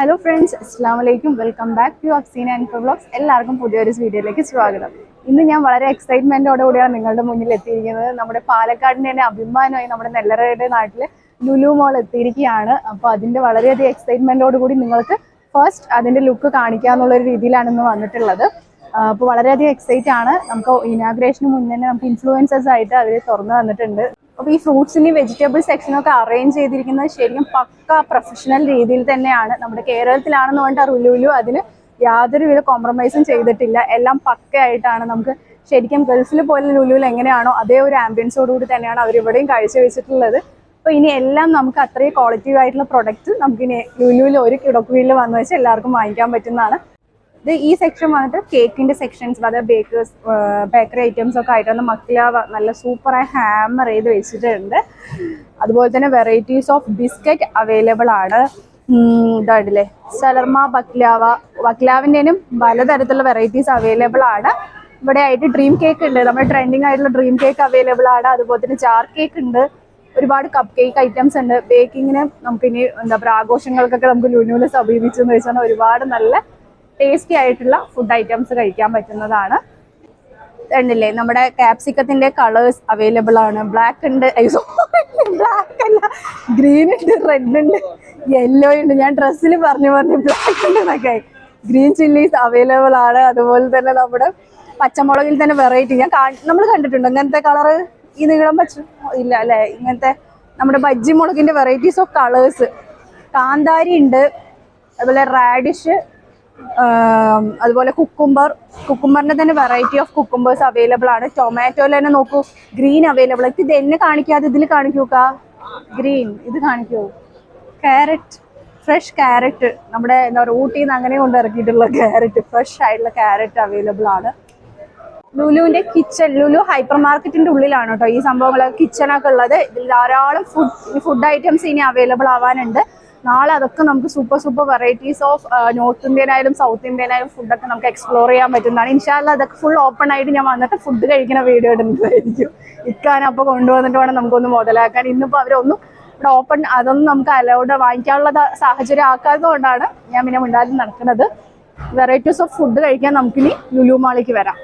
Hello friends അസ്സാം വലൈക്കും welcome back to Afseen and vlogs എല്ലാവർക്കും പുതിയൊരു വീഡിയോയിലേക്ക് സ്വാഗതം. ഇന്ന് ഞാൻ വളരെ എക്സൈറ്റ്മെന്റോടെ കൂടിയാണ് നിങ്ങളുടെ മുന്നിൽ എത്തിയിരിക്കുന്നത്. നമ്മുടെ പാലക്കാടിന്റെ തന്നെ അഭിമാനമായി നമ്മുടെ നെല്ലറയുടെ നാട്ടിൽ ലുലു മോൾ എത്തിയിരിക്കുകയാണ്. അപ്പോൾ അതിന്റെ വളരെയധികം എക്സൈറ്റ്മെന്റോട് കൂടി നിങ്ങൾക്ക് ഫസ്റ്റ് അതിന്റെ ലുക്ക് കാണിക്കുക എന്നുള്ളൊരു രീതിയിലാണ് ഇന്ന് വന്നിട്ടുള്ളത്. അപ്പോൾ വളരെയധികം എക്സൈറ്റ് ആണ്. നമുക്ക് ഇനാഗ്രേഷന് മുന്നേ തന്നെ നമുക്ക് ഇൻഫ്ലുവൻസേഴ്സ് ആയിട്ട് അവർ തുറന്നു തന്നിട്ടുണ്ട്. അപ്പോൾ ഈ ഫ്രൂട്ട്സിന്റെ വെജിറ്റബിൾ സെക്ഷനൊക്കെ അറേഞ്ച് ചെയ്തിരിക്കുന്നത് ശരിക്കും പക്ക പ്രൊഫഷണൽ രീതിയിൽ തന്നെയാണ്. നമ്മുടെ കേരളത്തിലാണെന്ന് പറഞ്ഞിട്ട് റുലുലു അതിന് യാതൊരുവിധ കോംപ്രമൈസും ചെയ്തിട്ടില്ല. എല്ലാം പക്കയായിട്ടാണ് നമുക്ക് ശരിക്കും ഗൾഫിൽ പോലെ ലുലുവിൽ എങ്ങനെയാണോ അതേ ഒരു ആംബിയൻസോടുകൂടി തന്നെയാണ് അവരിവിടെയും കാഴ്ചവെച്ചിട്ടുള്ളത് അപ്പോൾ ഇനി എല്ലാം നമുക്ക് അത്രയും ക്വാളിറ്റീവ് ആയിട്ടുള്ള പ്രൊഡക്റ്റ് നമുക്കിനി ലുലുവിൽ ഒരു കിടക്കുവീലിൽ വന്നു വെച്ചാൽ എല്ലാവർക്കും വാങ്ങിക്കാൻ പറ്റുന്നതാണ്. ഇത് ഈ സെക്ഷൻ വന്നിട്ട് കേക്കിന്റെ സെക്ഷൻസ് അതായത് ബേക്കേഴ്സ് ബേക്കറി ഐറ്റംസ് ഒക്കെ ആയിട്ടാണ് മക്ലാവ നല്ല സൂപ്പറായി ഹാമർ ചെയ്ത് വെച്ചിട്ടുണ്ട്. അതുപോലെ തന്നെ വെറൈറ്റീസ് ഓഫ് ബിസ്ക്കറ്റ് അവൈലബിൾ ആണ്. ഇതായിട്ടില്ലേ സലർമ ബക്ലാവ ബക്ലാവിന്റെനും പലതരത്തിലുള്ള വെറൈറ്റീസ് അവൈലബിൾ ആണ്. ഇവിടെ ആയിട്ട് ഡ്രീം കേക്ക് ഉണ്ട്. നമ്മുടെ ട്രെൻഡിങ് ആയിട്ടുള്ള ഡ്രീം കേക്ക് അവൈലബിൾ ആണ്. അതുപോലെ തന്നെ ജാർ കേക്ക് ഉണ്ട്. ഒരുപാട് കപ്പ് കേക്ക് ഐറ്റംസ് ഉണ്ട് ബേക്കിങ്ങിന് നമുക്ക് ഇനി എന്താ പറയുക ആഘോഷങ്ങൾക്കൊക്കെ നമുക്ക് ലുനുവിൽ സമീപിച്ചെന്ന് വെച്ചാൽ ഒരുപാട് നല്ല ടേസ്റ്റി ആയിട്ടുള്ള ഫുഡ് ഐറ്റംസ് കഴിക്കാൻ പറ്റുന്നതാണ്. കണ്ടില്ലേ നമ്മുടെ കാപ്സിക്കത്തിന്റെ കളേഴ്സ് അവൈലബിൾ ആണ്. ബ്ലാക്ക് ഉണ്ട്. ബ്ലാക്ക് അല്ല. ഗ്രീൻ ഉണ്ട് റെഡ് ഉണ്ട് യെല്ലോ ഉണ്ട്. ഞാൻ ഡ്രസ്സിൽ പറഞ്ഞു പറഞ്ഞു ബ്ലാക്ക് ഉണ്ട് എന്നൊക്കെ ഗ്രീൻ ചില്ലീസ് അവൈലബിൾ ആണ്. അതുപോലെ തന്നെ നമ്മുടെ പച്ചമുളകിൽ തന്നെ വെറൈറ്റി ഞാൻ നമ്മൾ കണ്ടിട്ടുണ്ട് ഇങ്ങനത്തെ കളറ് ഈ നീളം പച്ച ഇല്ല അല്ലെ? ഇങ്ങനത്തെ നമ്മുടെ ബജ്ജി മുളകിന്റെ വെറൈറ്റീസ് ഓഫ് കളേഴ്സ് കാന്താരി ഉണ്ട്. അതുപോലെ റാഡിഷ് അതുപോലെ കുക്കുംബർ കുക്കുംബറിന്റെ തന്നെ വെറൈറ്റി ഓഫ് കുക്കുംബേഴ്സ് അവൈലബിൾ ആണ്. ടൊമാറ്റോയിൽ തന്നെ നോക്കൂ ഗ്രീൻ അവൈലബിൾ ഇത് എന്നെ കാണിക്കാതെ ഇതിൽ കാണിക്കൂക്ക ഗ്രീൻ ഇത് കാണിക്കൂ. ക്യാരറ്റ് ഫ്രഷ് ക്യാരറ്റ് നമ്മുടെ എന്താ പറയുക ഊട്ടിയിൽ നിന്ന് അങ്ങനെ കൊണ്ട് ഇറക്കിയിട്ടുള്ള ക്യാരറ്റ് ഫ്രഷ് ആയിട്ടുള്ള ക്യാരറ്റ് അവൈലബിൾ ആണ്. ലുലുവിന്റെ കിച്ചൺ ലുലു ഹൈപ്പർ മാർക്കറ്റിന്റെ ഉള്ളിലാണ് കേട്ടോ ഈ സംഭവങ്ങൾ കിച്ചണൊക്കെ ഉള്ളത്. ഇതിൽ ധാരാളം ഫുഡ് ഫുഡ് ഐറ്റംസ് ഇനി അവൈലബിൾ ആവാനുണ്ട്. നാളെ അതൊക്കെ നമുക്ക് super super varieties of north Indian ആയാലും സൗത്ത് ഇന്ത്യൻ ആയാലും ഫുഡൊക്കെ നമുക്ക് എക്സ്പ്ലോർ ചെയ്യാൻ പറ്റുന്നതാണ്. ഇൻഷാല്ല അതൊക്കെ ഫുൾ ഓപ്പൺ ആയിട്ട് ഞാൻ വന്നിട്ട് ഫുഡ് കഴിക്കുന്ന വീഡിയോ ഇടുന്നതായിരിക്കും. ഇക്കാൻ അപ്പോൾ കൊണ്ടുവന്നിട്ട് വേണം നമുക്കൊന്ന് മുതലാക്കാൻ. ഇന്നിപ്പോൾ അവരൊന്നും ഇവിടെ ഓപ്പൺ അതൊന്നും നമുക്ക് അലൗഡ് വാങ്ങിക്കാനുള്ള സാഹചര്യം ആക്കാത്തത് കൊണ്ടാണ് ഞാൻ പിന്നെ മിണ്ടാതെ നടക്കുന്നത്. വെറൈറ്റീസ് ഓഫ് ഫുഡ് കഴിക്കാൻ നമുക്കിനി ലുലു മാളിലേക്ക് വരാം.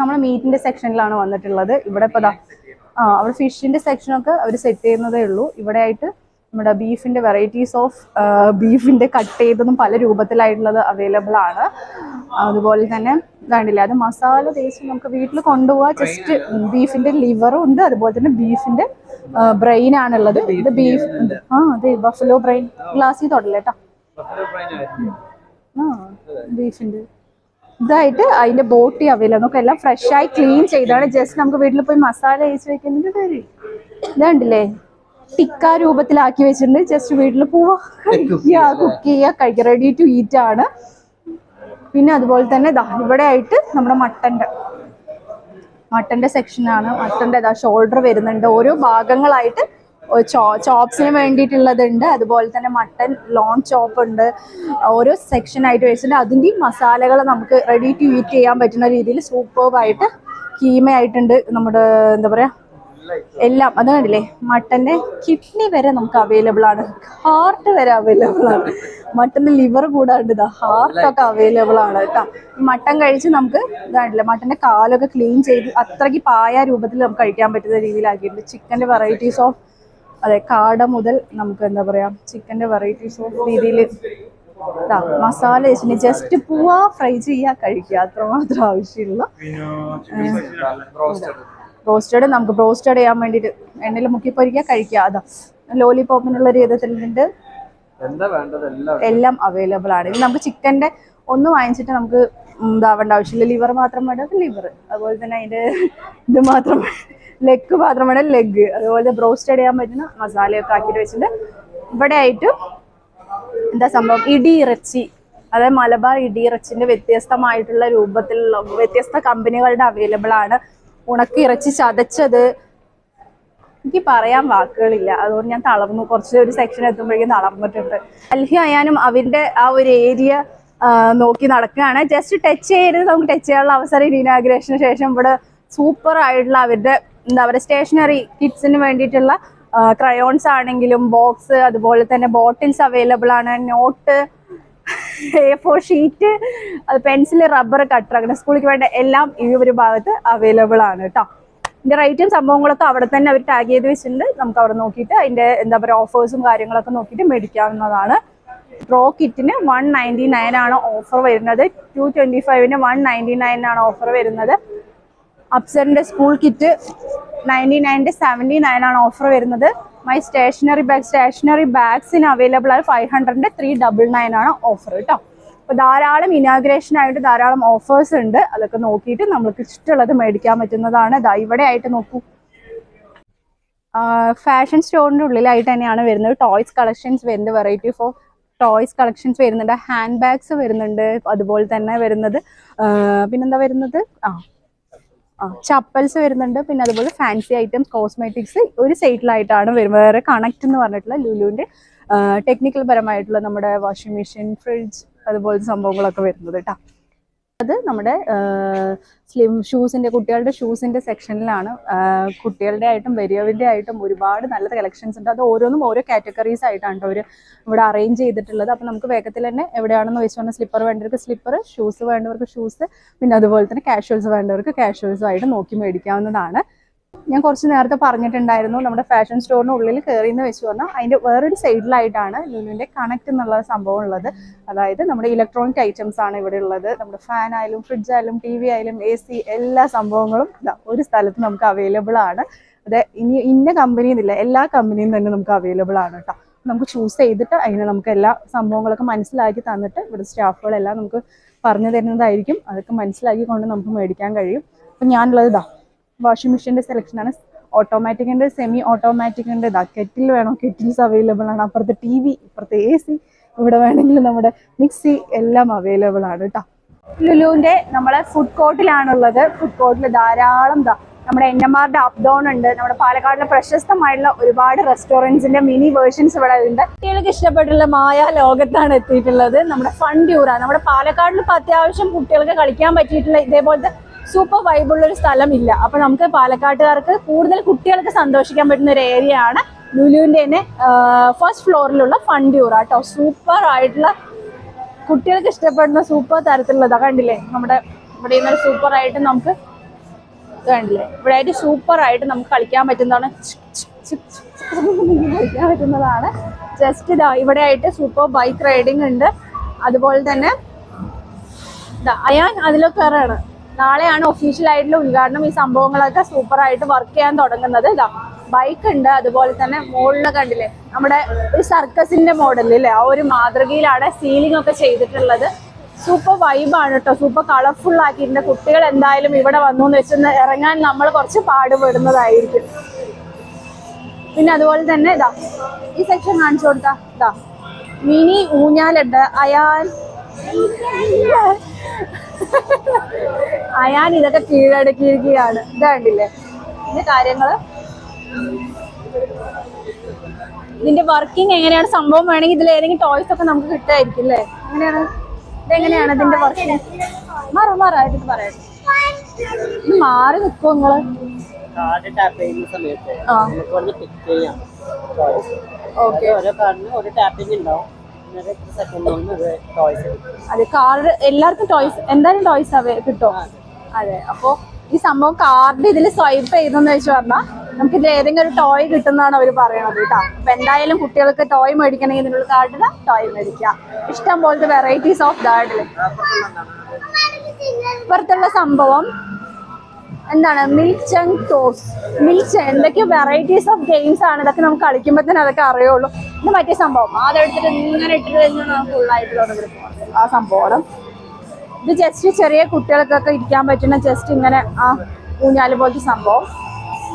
നമ്മൾ മീറ്റിന്റെ സെക്ഷനിലാണ് വന്നിട്ടുള്ളത്. ഇവിടെ ഇപ്പോൾ ആ അവിടെ ഫിഷിന്റെ സെക്ഷനൊക്കെ അവർ സെറ്റ് ചെയ്യുന്നതേ ഉള്ളൂ. ഇവിടെ ആയിട്ട് നമ്മുടെ ബീഫിന്റെ വെറൈറ്റീസ് ഓഫ് ബീഫിന്റെ കട്ട് ചെയ്തതും പല രൂപത്തിലായിട്ടുള്ളത് അവൈലബിൾ ആണ്. അതുപോലെ തന്നെ കണ്ടില്ല അത് മസാല തേച്ച് നമുക്ക് വീട്ടിൽ കൊണ്ടുപോവാ. ജസ്റ്റ് ബീഫിന്റെ ലിവറും ഉണ്ട് അതുപോലെ തന്നെ ബീഫിന്റെ ബ്രെയിൻ ആണുള്ളത്. ഇത് ബീഫ് ആ അതെ ബഫലോ ബ്രെയിൻ ഗ്ലാസ്സിൽ തൊടല്ലേ കേട്ടോ ആ ബീഫിന്റെ. ഇതായിട്ട് അതിന്റെ ബോട്ടി അവൈലബിൾ നമുക്ക് എല്ലാം ഫ്രഷായി ആയി ക്ലീൻ ചെയ്താണ്. ജസ്റ്റ് നമുക്ക് വീട്ടിൽ പോയി മസാല അയച്ചു വെക്കുന്നതിന്റെ കാര്യം ഇതാണ്ടില്ലേ ടിക്ക രൂപത്തിലാക്കി വെച്ചിട്ടുണ്ട്. ജസ്റ്റ് വീട്ടിൽ പോവാ കഴിക്കുക കുക്ക് ചെയ്യുക കഴിക്കുക. റെഡി ടു ഈറ്റ് ആണ്. പിന്നെ അതുപോലെ തന്നെ ഇവിടെ ആയിട്ട് നമ്മുടെ മട്ടന്റെ മട്ടന്റെ സെക്ഷനാണ് മട്ടന്റെ ഇതാ ഷോൾഡർ വരുന്നുണ്ട്. ഓരോ ഭാഗങ്ങളായിട്ട് ചോപ്സിന് വേണ്ടിയിട്ടുള്ളതുണ്ട്. അതുപോലെ തന്നെ മട്ടൻ ലോൺ ചോപ്പ് ഉണ്ട്. ഓരോ സെക്ഷൻ ആയിട്ട് വെച്ചിട്ടുണ്ട്. അതിന്റെയും മസാലകൾ നമുക്ക് റെഡി ടു ഈറ്റ് ചെയ്യാൻ പറ്റുന്ന രീതിയിൽ സൂപ്പർവായിട്ട് കീമയായിട്ടുണ്ട് നമ്മുടെ എന്താ പറയാ എല്ലാം അത് കണ്ടില്ലേ? മട്ടന്റെ കിഡ്നി വരെ നമുക്ക് അവൈലബിൾ ആണ്. ഹാർട്ട് വരെ അവൈലബിൾ ആണ്. മട്ടന്റെ ലിവർ കൂടാണ്ട് ഇതാ. ഹാർട്ടൊക്കെ അവൈലബിൾ ആണ് കേട്ടോ. മട്ടൻ കഴിച്ച് നമുക്ക് ഇതാണ്ടില്ലേ മട്ടന്റെ കാലൊക്കെ ക്ലീൻ ചെയ്ത് അത്രയ്ക്ക് പായ രൂപത്തിൽ നമുക്ക് കഴിക്കാൻ പറ്റുന്ന രീതിയിലാക്കിയിട്ടുണ്ട്. ചിക്കന്റെ വെറൈറ്റീസ് ഓഫ് അതെ കാട മുതൽ നമുക്ക് എന്താ പറയാ? ചിക്കന്റെ വെറൈറ്റീസ് ഓഫ് രീതിയിൽ മസാല വെച്ചിട്ട് ജസ്റ്റ് പൂവാ ഫ്രൈ ചെയ്യാ കഴിക്കുക. അത്രമാത്രം ആവശ്യമുള്ള. റോസ്റ്റഡ് നമുക്ക് റോസ്റ്റഡ് ചെയ്യാൻ വേണ്ടിയിട്ട് എണ്ണയിൽ മുക്കി പൊരിക്കുക കഴിക്കുക. അതാ. ലോലിപോപ്പിനുള്ള ഒരു വിധത്തിലുണ്ട് എല്ലാം അവൈലബിൾ ആണ്. ഇനി നമുക്ക് ചിക്കന്റെ ഒന്ന് വാങ്ങിച്ചിട്ട് നമുക്ക് ഇതാവേണ്ട ആവശ്യമില്ല. ലിവർ മാത്രം വേണ്ടത് ലിവർ അതുപോലെ തന്നെ അതിന്റെ ഇത് മാത്രം ലെഗ് മാത്രം വേണ്ട ലെഗ് അതുപോലെ ബ്രോസ്റ്റഡ് ചെയ്യാൻ പറ്റുന്ന മസാലയൊക്കെ ആക്കിയിട്ട് വെച്ചിട്ടുണ്ട്. ഇവിടെ ആയിട്ട് എന്താ സംഭവം? ഇടി ഇറച്ചി അതായത് മലബാർ ഇടി ഇറച്ചിന്റെ വ്യത്യസ്തമായിട്ടുള്ള രൂപത്തിലുള്ള വ്യത്യസ്ത കമ്പനികളുടെ അവൈലബിൾ ആണ്. ഉണക്കി ഇറച്ചി ചതച്ചത്. എനിക്ക് പറയാൻ വാക്കുകളില്ല. അതുകൊണ്ട് ഞാൻ തളർന്നു. കുറച്ച് ഒരു സെക്ഷൻ എത്തുമ്പോഴേക്കും തളർന്നിട്ടുണ്ട്. ഡൽഹി ആയാലും അവരുടെ ആ ഒരു ഏരിയ നോക്കി നടക്കുകയാണ്. ജസ്റ്റ് ടച്ച് ചെയ്യരുത്. നമുക്ക് ടച്ച് ചെയ്യാനുള്ള അവസരം ഇനാഗ്രേഷന് ശേഷം ഇവിടെ സൂപ്പർ ആയിട്ടുള്ള അവരുടെ എന്താ പറയുക സ്റ്റേഷനറി കിഡ്സിന് വേണ്ടിയിട്ടുള്ള ക്രയോൺസ് ആണെങ്കിലും ബോക്സ് അതുപോലെ തന്നെ ബോട്ടിൽസ് അവൈലബിൾ ആണ്. Note A four sheet pencil rubber cutter അങ്ങനെ സ്കൂളിലേക്ക് വേണ്ട എല്ലാം ഈ ഒരു ഭാഗത്ത് അവൈലബിൾ ആണ് കേട്ടോ ഇതിന്റെ റേറ്റും സംഭവങ്ങളൊക്കെ അവിടെ തന്നെ അവർ ടാഗ് ചെയ്ത് വെച്ചിട്ടുണ്ട്. നമുക്ക് അവിടെ നോക്കിയിട്ട് അതിന്റെ എന്താ പറയുക ഓഫേഴ്സും കാര്യങ്ങളൊക്കെ നോക്കിയിട്ട് മേടിക്കാവുന്നതാണ്. പ്രോ കിറ്റിന് വൺ നയന്റി നയൻ ആണ് ഓഫർ വരുന്നത്. ടു ട്വന്റി ഫൈവിന് വൺ നയന്റി നയൻ ആണ് ഓഫർ വരുന്നത്. അപ്സറിന്റെ സ്കൂൾ കിറ്റ് നയന്റി നയന്റെ സെവന്റി ആണ് ഓഫർ വരുന്നത് മൈ സ്റ്റേഷനറി ബാഗ് സ്റ്റേഷനറി ബാഗ്സിന് അവൈലബിൾ ആയ ഫൈവ് ഹൺഡ്രഡിന്റെ ത്രീ ഡബിൾ നയൻ ആണ് ഓഫർ കേട്ടോ അപ്പോൾ ധാരാളം ഇനാഗ്രേഷൻ ആയിട്ട് ധാരാളം ഓഫേഴ്സ് ഉണ്ട്. അതൊക്കെ നോക്കിയിട്ട് നമ്മൾക്ക് ഇഷ്ടമുള്ളത് മേടിക്കാൻ പറ്റുന്നതാണ്. ഇതാ ഇവിടെ ആയിട്ട് നോക്കൂ. ഫാഷൻ സ്റ്റോറിന്റെ ഉള്ളിലായിട്ട് തന്നെയാണ് വരുന്നത്. ടോയ്സ് കളക്ഷൻസ് വരുന്നത്. വെറൈറ്റി ഫോർ ടോയ്സ് കളക്ഷൻസ് വരുന്നുണ്ട്. ഹാൻഡ് ബാഗ്സ് വരുന്നുണ്ട്. അതുപോലെ തന്നെ വരുന്നത്. പിന്നെന്താ വരുന്നത്? ആ ചപ്പൽസ് വരുന്നുണ്ട്. പിന്നെ അതുപോലെ ഫാൻസി ഐറ്റംസ് കോസ്മെറ്റിക്സ് ഒരു സൈറ്റിലായിട്ടാണ് വരുന്നത് വേറെ കണക്ട് എന്ന് പറഞ്ഞിട്ടുള്ള ലുലുവിന്റെ ടെക്നിക്കൽ പരമായിട്ടുള്ള നമ്മുടെ വാഷിംഗ് മെഷീൻ ഫ്രിഡ്ജ് അതുപോലത്തെ സംഭവങ്ങളൊക്കെ വരുന്നത് കേട്ടോ അത് നമ്മുടെ സ്ലിം ഷൂസിന്റെ കുട്ടികളുടെ ഷൂസിന്റെ സെക്ഷനിലാണ് കുട്ടികളുടെ ആയിട്ടും വലിയവരുടെ ആയിട്ടും ഒരുപാട് നല്ല കളക്ഷൻസ് ഉണ്ട്. അത് ഓരോന്നും ഓരോ കാറ്റഗറീസ് ആയിട്ടാണ് അവർ ഇവിടെ അറേഞ്ച് ചെയ്തിട്ടുള്ളത്. അപ്പോൾ നമുക്ക് വേഗത്തിൽ തന്നെ എവിടെയാണെന്ന് വെച്ച് പറഞ്ഞാൽ സ്ലിപ്പർ വേണ്ടവർക്ക് സ്ലിപ്പർ ഷൂസ് വേണ്ടവർക്ക് ഷൂസ് പിന്നെ അതുപോലെ തന്നെ കാഷ്വൽസ് വേണ്ടവർക്ക് കാഷ്വൽസും ആയിട്ട് നോക്കി മേടിക്കാവുന്നതാണ്. ഞാൻ കുറച്ച് നേരത്തെ പറഞ്ഞിട്ടുണ്ടായിരുന്നു നമ്മുടെ ഫാഷൻ സ്റ്റോറിന് ഉള്ളിൽ കയറി എന്ന് വെച്ച് പറഞ്ഞാൽ അതിന്റെ വേറൊരു സൈഡിലായിട്ടാണ് ലുലുവിന്റെ കണക്ട് എന്നുള്ള സംഭവം ഉള്ളത്. അതായത് നമ്മുടെ ഇലക്ട്രോണിക് ഐറ്റംസ് ആണ് ഇവിടെ ഉള്ളത്. നമ്മുടെ ഫാൻ ആയാലും ഫ്രിഡ്ജ് ആയാലും ടി വി ആയാലും എ സി എല്ലാ സംഭവങ്ങളും ഒരു സ്ഥലത്ത് നമുക്ക് അവൈലബിൾ ആണ്. അതെ ഇനി ഇന്ന കമ്പനി എന്നില്ല എല്ലാ കമ്പനിയും തന്നെ നമുക്ക് അവൈലബിൾ ആണ് കേട്ടോ നമുക്ക് ചൂസ് ചെയ്തിട്ട് അതിന് നമുക്ക് എല്ലാ സംഭവങ്ങളൊക്കെ മനസ്സിലാക്കി തന്നിട്ട് ഇവിടെ സ്റ്റാഫുകളെല്ലാം നമുക്ക് പറഞ്ഞു തരുന്നതായിരിക്കും. അതൊക്കെ മനസ്സിലാക്കി കൊണ്ട് നമുക്ക് മേടിക്കാൻ കഴിയും. അപ്പം ഞാനുള്ളത് ഇതാ വാഷിംഗ് മെഷീന്റെ സെലക്ഷനാണ് ഓട്ടോമാറ്റിക് ഉണ്ട് സെമി ഓട്ടോമാറ്റിക് ഉണ്ട്. ഇതാ കെറ്റിൽ വേണോ കെറ്റിൽസ് അവൈലബിൾ ആണ്. അപ്പുറത്ത് ടി വി ഇപ്പുറത്ത് എ സി ഇവിടെ വേണമെങ്കിൽ നമ്മുടെ മിക്സി എല്ലാം അവൈലബിൾ ആണ് കേട്ടോ ലുലുവിന്റെ നമ്മളെ ഫുഡ് കോർട്ടിലാണുള്ളത് ഫുഡ് കോർട്ടിൽ ധാരാളം ദാ നമ്മുടെ എൻ എം ആറിന്റെ അപ്ഡൗൺ ഉണ്ട്. നമ്മുടെ പാലക്കാടിലെ പ്രശസ്തമായിട്ടുള്ള ഒരുപാട് റെസ്റ്റോറന്റ്സിന്റെ മിനി വേർഷൻസ് ഇവിടെ ഉണ്ട്. കുട്ടികൾക്ക് ഇഷ്ടപ്പെട്ടുള്ള മായ ലോകത്താണ് എത്തിയിട്ടുള്ളത്. നമ്മുടെ ഫൺ ട്യൂറ നമ്മുടെ പാലക്കാടിൽ ഇപ്പൊ അത്യാവശ്യം കുട്ടികൾക്ക് കളിക്കാൻ പറ്റിയിട്ടുള്ള ഇതേപോലത്തെ സൂപ്പർ വൈബുള്ള ഒരു സ്ഥലം ഇല്ല അപ്പൊ നമുക്ക് പാലക്കാട്ടുകാർക്ക് കൂടുതൽ കുട്ടികൾക്ക് സന്തോഷിക്കാൻ പറ്റുന്ന ഒരു ഏരിയ ആണ് ലുലുവിന്റെ തന്നെ ഫസ്റ്റ് ഫ്ലോറിലുള്ള ഫണ്ടിയൂർ ആട്ടോ. സൂപ്പർ ആയിട്ടുള്ള കുട്ടികൾക്ക് ഇഷ്ടപ്പെടുന്ന സൂപ്പർ തരത്തിലുള്ളതാ. കണ്ടില്ലേ? നമ്മുടെ ഇവിടെ നിന്ന് സൂപ്പർ ആയിട്ട് നമുക്ക് കണ്ടില്ലേ? ഇവിടെ ആയിട്ട് സൂപ്പർ ആയിട്ട് നമുക്ക് കളിക്കാൻ പറ്റുന്നതാണ്. കളിക്കാൻ പറ്റുന്നതാണ്. ജസ്റ്റ് ഇതാ ഇവിടെ ആയിട്ട് സൂപ്പർ ബൈക്ക് റൈഡിങ് ഉണ്ട്. അതുപോലെ തന്നെ അയാൻ അതിലൊക്കെ കയറാണ് നാളെയാണ് ഒഫീഷ്യൽ ആയിട്ടുള്ള ഉദ്ഘാടനം. ഈ സംഭവങ്ങളൊക്കെ സൂപ്പർ ആയിട്ട് വർക്ക് ചെയ്യാൻ തുടങ്ങുന്നത്. ഇതാ ബൈക്ക് ഉണ്ട്. അതുപോലെ തന്നെ മുകളിൽ കണ്ടില്ലേ നമ്മുടെ ഒരു സർക്കസിന്റെ മോഡൽ അല്ലേ ആ ഒരു മാതൃകയിലാണ് സീലിംഗ് ഒക്കെ ചെയ്തിട്ടുള്ളത്. സൂപ്പർ വൈബാണ് കേട്ടോ സൂപ്പർ കളർഫുൾ ആക്കിയിട്ടുണ്ട്. കുട്ടികൾ എന്തായാലും ഇവിടെ വന്നു എന്ന് വെച്ച് ഇറങ്ങാൻ നമ്മൾ കുറച്ച് പാടുപെടുന്നതായിരിക്കും. പിന്നെ അതുപോലെ തന്നെ ഇതാ ഈ സെക്ഷൻ കാണിച്ചു കൊടുത്താ ഇതാ മിനി ഊഞ്ഞാലുണ്ട്. അയാൻ അയാൻ ഇതൊക്കെ കീഴടക്കിയിരിക്കുകയാണ്. ഇതാണ്ടില്ലേ ഇതിന്റെ കാര്യങ്ങൾ. ഇതിന്റെ വർക്കിംഗ് എങ്ങനെയാണ്? സംഭവം വേണമെങ്കിൽ ഇതിൽ ഏതെങ്കിലും ടോയ്സ് ഒക്കെ നമുക്ക് കിട്ടായിരിക്കും അല്ലേ? എങ്ങനെയാണ്? ഇതെങ്ങനെയാണ് ഇതിന്റെ വർക്കിംഗ് മാറ മാറായിട്ട് പറയാം. ഇത് മാറി നിൽക്കുമോ നിങ്ങൾ? കാർഡ് ടാപ്പ് ചെയ്യുന്ന സമയത്ത് നമുക്ക് പിക്ക് ചെയ്യാം. ടോയ്സ് ഓക്കെ ഓരോ കാർഡിന് ഒരു ടാപ്പിംഗ് ഉണ്ടാവും. അത് കാർഡ് എല്ലാവർക്കും ടോയ്സ് എന്തായാലും ടോയ്സ് അവ കിട്ടും. അതെ അപ്പോ ഈ സംഭവം കാർഡ് ഇതിൽ സ്വൈപ്പ് ചെയ്തെന്ന് വെച്ച് പറഞ്ഞാൽ നമുക്ക് ഇതിൽ ഏതെങ്കിലും ഒരു ടോയ് കിട്ടുന്നതാണ് അവർ പറയണത് കേട്ടോ. അപ്പൊ എന്തായാലും കുട്ടികൾക്ക് ടോയ് മേടിക്കണമെങ്കിൽ ഇതിനുള്ള കാർഡിൽ ടോയ് മേടിക്കാം ഇഷ്ടം പോലത്തെ വെറൈറ്റീസ് ഓഫ് കാർഡിൽ ഇപ്പുറത്തുള്ള സംഭവം എന്താണ് മിൽക്ക് ചങ് ടോസ് മിൽക്ക് എന്തൊക്കെ വെറൈറ്റീസ് ഓഫ് ഗെയിംസ് ആണ് ഇതൊക്കെ നമുക്ക് കളിക്കുമ്പോൾ തന്നെ അതൊക്കെ അറിയുള്ളൂ. ഇത് മറ്റേ സംഭവം അതെടുത്തിട്ട് ഇങ്ങനെ ഇട്ടിട്ട് കഴിഞ്ഞാൽ നമുക്ക് ഫുള്ളായിട്ട് തുടങ്ങി ആ സംഭവം. ഇത് ജസ്റ്റ് ചെറിയ കുട്ടികൾക്കൊക്കെ ഇരിക്കാൻ പറ്റുന്ന ജസ്റ്റ് ഇങ്ങനെ ആ ഊഞ്ഞാൽ പോലത്തെ സംഭവം.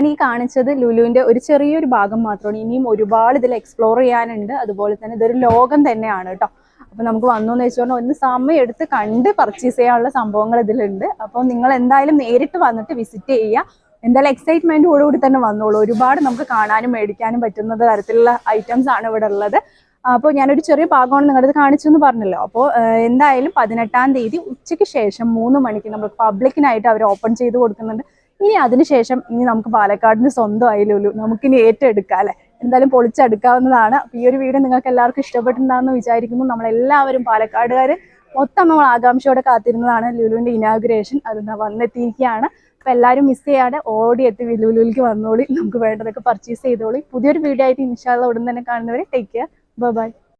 ഇനി കാണിച്ചത് ലുലുവിന്റെ ഒരു ചെറിയൊരു ഭാഗം മാത്രമാണ്. ഇനിയും ഒരുപാട് ഇതിൽ എക്സ്പ്ലോർ ചെയ്യാനുണ്ട്. അതുപോലെ തന്നെ ഇതൊരു ലോകം തന്നെയാണ് കേട്ടോ. അപ്പൊ നമുക്ക് വന്നു എന്ന് വെച്ചാൽ ഒന്ന് സമയം എടുത്ത് കണ്ട് പർച്ചേസ് ചെയ്യാനുള്ള സംഭവങ്ങൾ ഇതിലുണ്ട്. അപ്പോൾ നിങ്ങൾ എന്തായാലും നേരിട്ട് വന്നിട്ട് വിസിറ്റ് ചെയ്യുക. എന്തായാലും എക്സൈറ്റ്മെന്റോടുകൂടി തന്നെ വന്നോളൂ. ഒരുപാട് നമുക്ക് കാണാനും മേടിക്കാനും പറ്റുന്ന തരത്തിലുള്ള ഐറ്റംസ് ആണ് ഇവിടെ ഉള്ളത്. അപ്പോൾ ഞാനൊരു ചെറിയ ഭാഗമാണ് നിങ്ങളത് കാണിച്ചു എന്ന് പറഞ്ഞല്ലോ. അപ്പോൾ എന്തായാലും പതിനെട്ടാം തീയതി ഉച്ചയ്ക്ക് ശേഷം മൂന്ന് മണിക്ക് നമ്മൾ പബ്ലിക്കിനായിട്ട് അവർ ഓപ്പൺ ചെയ്ത് കൊടുക്കുന്നുണ്ട്. ഇനി അതിനുശേഷം ഇനി നമുക്ക് പാലക്കാടിന് സ്വന്തമായി ലുലു നമുക്കിനി ഏറ്റെടുക്കാം അല്ലെ? എന്തായാലും പൊളിച്ചെടുക്കാവുന്നതാണ്. അപ്പോൾ ഈ ഒരു വീഡിയോ നിങ്ങൾക്ക് എല്ലാവർക്കും ഇഷ്ടപ്പെട്ടിട്ടുണ്ടാകുമെന്ന് വിചാരിക്കുന്നു. നമ്മളെല്ലാവരും പാലക്കാടുകാർ മൊത്തം നമ്മൾ ആകാംക്ഷയോടെ കാത്തിരുന്നതാണ് ലുലുവിന്റെ ഇനാഗുറേഷൻ അത് വന്നെത്തിയിരിക്കുകയാണ്. അപ്പോൾ എല്ലാവരും മിസ് ചെയ്യാതെ ഓടി എത്തി ലുലുവിലേക്ക് വന്നോളി. നമുക്ക് വേണ്ടതൊക്കെ പർച്ചേസ് ചെയ്തോളി. പുതിയൊരു വീഡിയോ ആയിട്ട് ഇൻഷാല്ല ഉടൻ തന്നെ കാണുന്നവരെ ടേക്ക് കെയർ ബൈ